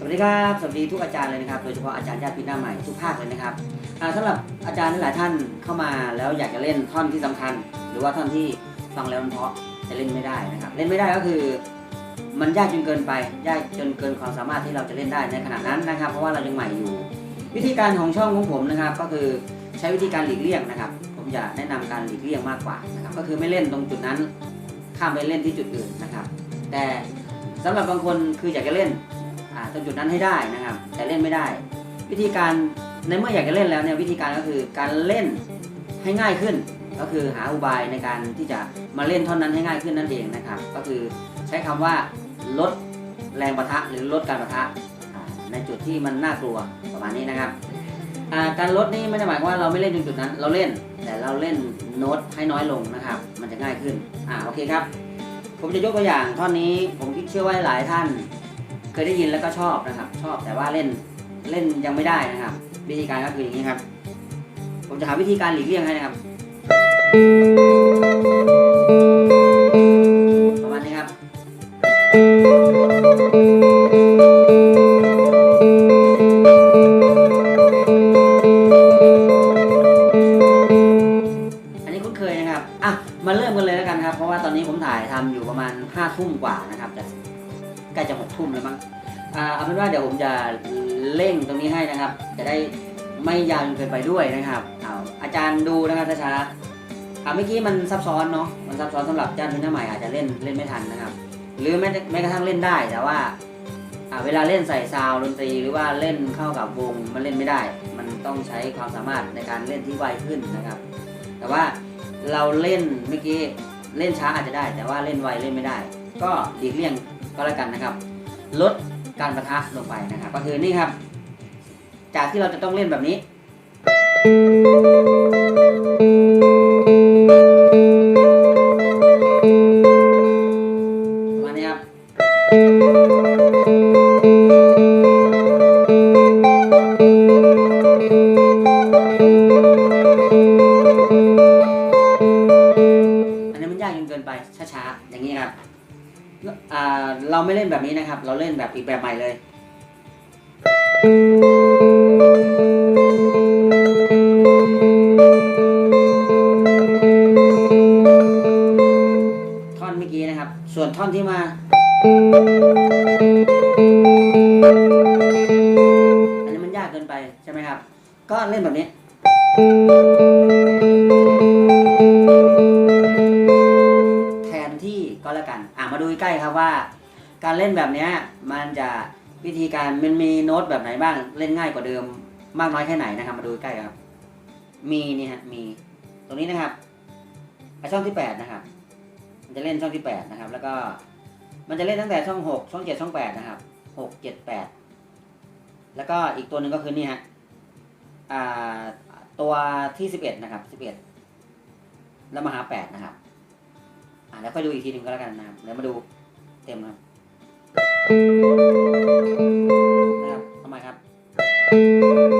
สวัสดีครับสวัสดีทุกอาจารย์เลยนะครับ โดยเฉพาะอาจารย์ญาติพิณาใหม่ทุกภาคเลยนะครับอ่าสำหรับอาจารย์หลายท่านเข้ามาแล้วอยากจะเล่นท่อนที่สำคัญ หรือว่าท่อนที่ฟังแล้วมันเพาะแต่เล่นไม่ได้นะครับ เล่นไม่ได้ก็คือมันยากจนเกินไปยากจนเกินความสามารถที่เราจะเล่นได้ในขณะนั้นนะครับ เพราะว่าเรายังใหม่อยู่ วิธีการของช่องของผมนะครับ ก็คือใช้วิธีการหลีกเลี่ยงนะครับ ผมจะแนะนำการหลีกเลี่ยงมากกว่านะครับ ก็คือไม่เล่นตรงจุดนั้น ข้ามไปเล่นที่จุดอื่นนะครับ แต่สำหรับบางคนคืออยากจะเล่นาตรงจุดนั้นให้ได้นะครับ แต่เล่นไม่ได้ วิธีการในเมื่ออยากจะเล่นแล้วเนี่ยวิธีการก็คือการเล่นให้ง่ายขึ้น ก็คือหาอุบายในการที่จะมาเล่นท่อนนั้นให้ง่ายขึ้นนั่นเองนะครับ ก็คือใช้คำว่าลดแรงประทะหรือลดการประทะในจุดที่มันน่ากลัวประมาณนี้นะครับการลดนี่ไม่ได้หมายว่าเราไม่เล่นจุดนั้น เราเล่นแต่เราเล่นโน้ตให้น้อยลงนะครับ มันจะง่ายขึ้นอ่าโอเคครับ ผมจะยกตัวอย่างท่อนนี้ผมคิดเชื่อว่าหลายท่าน ยได้ยินแล้วก็ชอบนะครับ ชอบแต่ว่าเล่นเล่นยังไม่ได้นะครับ วิธีการก็คืออย่างนี้ครับ ผมจะหาวิธีการหลีกเลี่ยงให้นะครับประมาณนี้ครับ ทุ่มแล้วมั้งอ่าเอาเป็นว่าเดี๋ยวผมจะเร่งตรงนี้ให้นะครับ จะได้ไม่ยาวจนเกินไปด้วยนะครับเอาอาจารย์ดูนะครับช้าๆอ่าเมื่อกี้มันซับซ้อนเนาะมันซับซ้อนสำหรับเจ้าหน้าใหม่อาจจะเล่นเล่นไม่ทันนะครับ หรือแม้แต่แม้กระทั่งเล่นได้แต่ว่าอ่าเวลาเล่นใส่ซาวดนตรีหรือว่าเล่นเข้ากับวงมันเล่นไม่ได้ มันต้องใช้ความสามารถในการเล่นที่ไวขึ้นนะครับ แต่ว่าเราเล่นเมื่อกี้เล่นช้าอาจจะได้ แต่ว่าเล่นไวเล่นไม่ได้ ก็หลีเลี่ยงก็แล้วกันนะครับ ลดการประทะลงไปนะครับ ก็คือนี่ครับ จากที่เราจะต้องเล่นแบบนี้ประมาณนี้ครับอันนี้มันยากจนเกินไปช้าๆอย่างนี้ครับ อ่าเราไม่เล่นแบบนี้นะครับ เราเล่นแบบอีกแบบใหม่เลยท่อนเมื่อกี้นะครับ ส่วนท่อนที่มาอันนี้มันยากเกินไปใช่ไหมครับ ก็เล่นแบบนี้ ใกล้ครับว่า การเล่นแบบนี้มันจะวิธีการมันมีโน้ตแบบไหนบ้างเล่นง่ายกว่าเดิมมากน้อยแค่ไหนนะครับ มาดูใกล้ครับ มีนี่ฮะมี ตรงนี้นะครับอะช่องที่แปดนะครับมันจะเล่นช่องที่แปดนะครับ แล้วก็มันจะเล่นตั้งแต่ช่องหกช่องเจ็ดช่องแปดนะครับหกเจ็ดแปดแล้วก็อีกตัวหนึ่งก็คือนี่ฮะอ่าตัวที่สิบเอ็ดนะครับสิบเอ็ดแล้วมาหาแปดนะครับ อ่าแล้วค่อยดูอีกทีหนึ่งก็แล้วกันนะครับเดี๋ยวมาดูเต็มครับนะครับทำไมครับ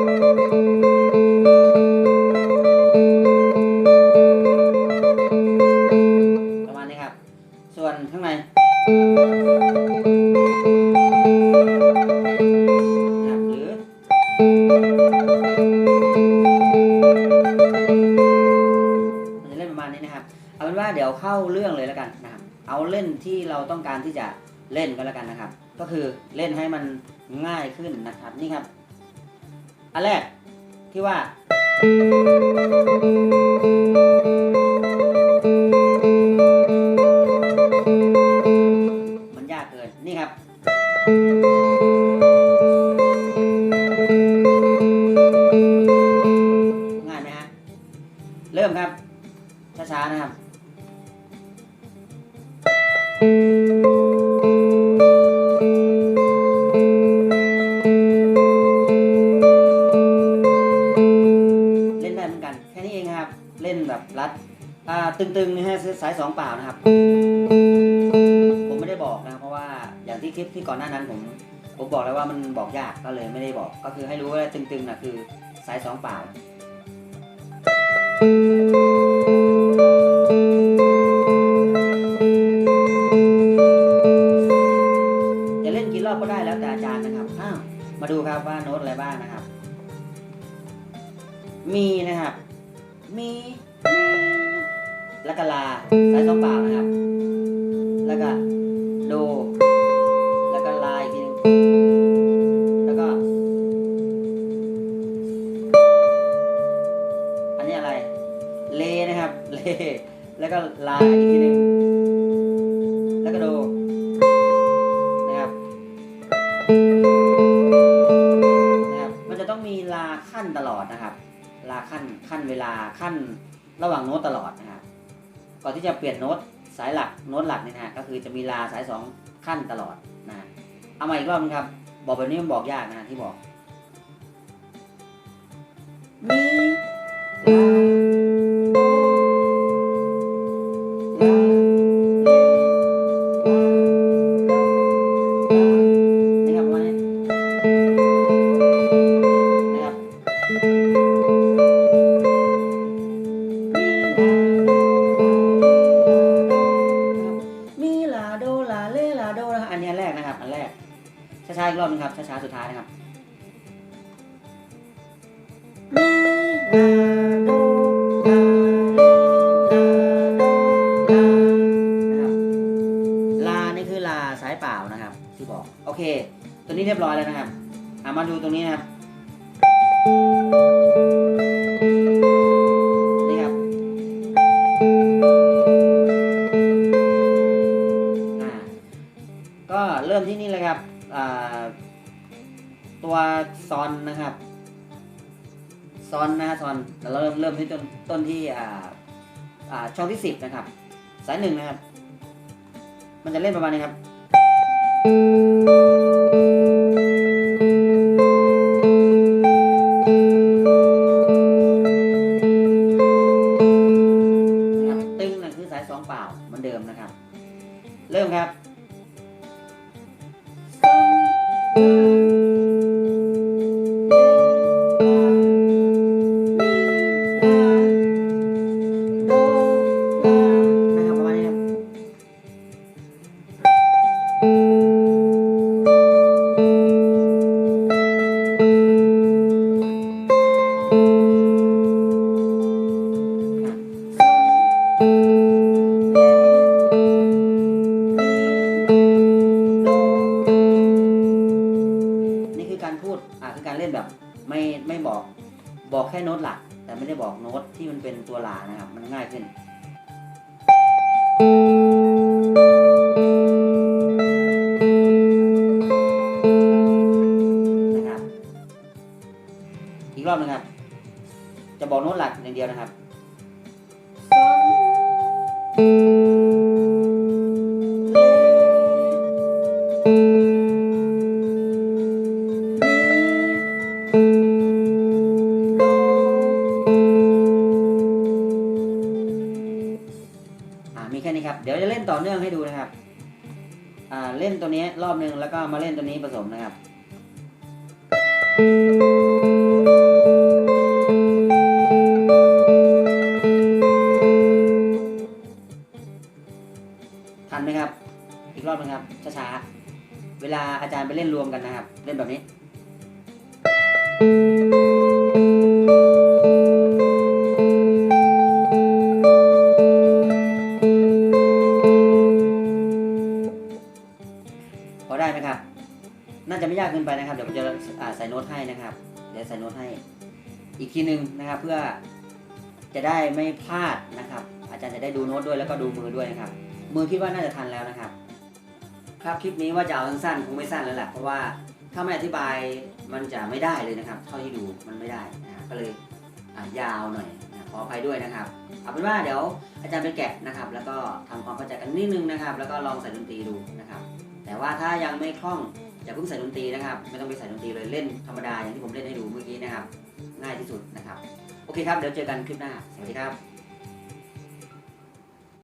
รื่องเลยแล้วกันนะครับ เอาเล่นที่เราต้องการที่จะเล่นก็แล้วกันนะครับ ก็คือเล่นให้มันง่ายขึ้นนะครับนี่ครับ อันแรกที่ว่า มันยากเกินนี่ครับ เล่นแบบรัดตึงๆนี่ฮะสายสองเปล่านะครับ ผมไม่ได้บอกนะเพราะว่าอย่างที่คลิปที่ก่อนหน้านั้นผมผมบอกแล้วว่ามันบอกยากก็เลยไม่ได้บอก ก็คือให้รู้ว่าตึงๆนะคือสายสองเปล่า แล้วก็ลาสายสองเปล่านะครับ แล้วก็โด แล้วก็ลาอีกทีหนึงแล้วก็ อันนี้อะไร เลนะครับ เล แล้วก็ลาอีกทีหนึ่งแล้วก็โดนะครับนะครับ มันจะต้องมีลาขั้นตลอดนะครับ ลาขั้นขั้นเวลาขั้นระหว่างโน้ตตลอด ก่อนที่จะเปลี่ยนโน้ตสายหลักโน้ตหลักเนี่ยนะก็คือจะมีลาสายสองขั้นตลอดนะเอามาอีกรอบนึงครับ บอกแบบนี้มันบอกยากนะฮะที่บอกมีลา นี้เรียบร้อยแล้วนะครับอามาดูตรงนี้นะครับ นี่ครับอ่าก็เริ่มที่นี่เลยครับตัวซอนนะครับซอนนะซอนแต่เราเริ่มเริ่มที่ต้นต้นที่ช่องที่สิบนะครับ สายหนึ่งนะครับ มันจะเล่นประมาณนี้ครับนะครับ นะ ไม่ได้บอกโน้ตที่มันเป็นตัวลานะครับ มันง่ายขึ้น นะครับ อีกรอบหนึงครับ จะบอกโน้ตหลักอย่างเดียวนะครับ นื่องให้ดูนะครับ อ่าเล่นตัวนี้รอบหนึ่งแล้วก็มาเล่นตัวนี้ผสมนะครับทันไหมครับ อีกรอบหนึงครับช้าๆเวลาอาจารย์ไปเล่นรวมกันนะครับ เล่นแบบนี้ น่าจะไม่ยากเกินไปนะครับ เดี๋ยวผมจะใส่โน้ตให้นะครับ เดี๋ยวใส่โน้ตให้ อีกทีหนึ่งนะครับ เพื่อจะได้ไม่พลาดนะครับ อาจารย์จะได้ดูโน้ตด้วยแล้วก็ดูมือด้วยนะครับ มือคิดว่าน่าจะทันแล้วนะครับ ครับคลิปนี้ว่าจะเอาสั้นๆคงไม่สั้นแล้วแหละเพราะว่าถ้าไม่อธิบายมันจะไม่ได้เลยนะครับ เท่าที่ดูมันไม่ได้นะครับก็เลยยาวหน่อยนะขออภัยด้วยนะครับเอาเป็นว่าเดี๋ยวอาจารย์ไปแกะนะครับ แล้วก็ทำความเข้าใจกันนิดนึงนะครับ แล้วก็ลองใส่ดนตรีดูนะครับ แต่ว่าถ้ายังไม่คล่อง อย่าเพิ่งใส่ดนตรีนะครับ ไม่ต้องไปใส่ดนตรีเลยเล่นธรรมดาอย่างที่ผมเล่นให้ดูเมื่อกี้นะครับ ง่ายที่สุดนะครับ โอเคครับ เดี๋ยวเจอกันคลิปหน้า สวัสดีครับ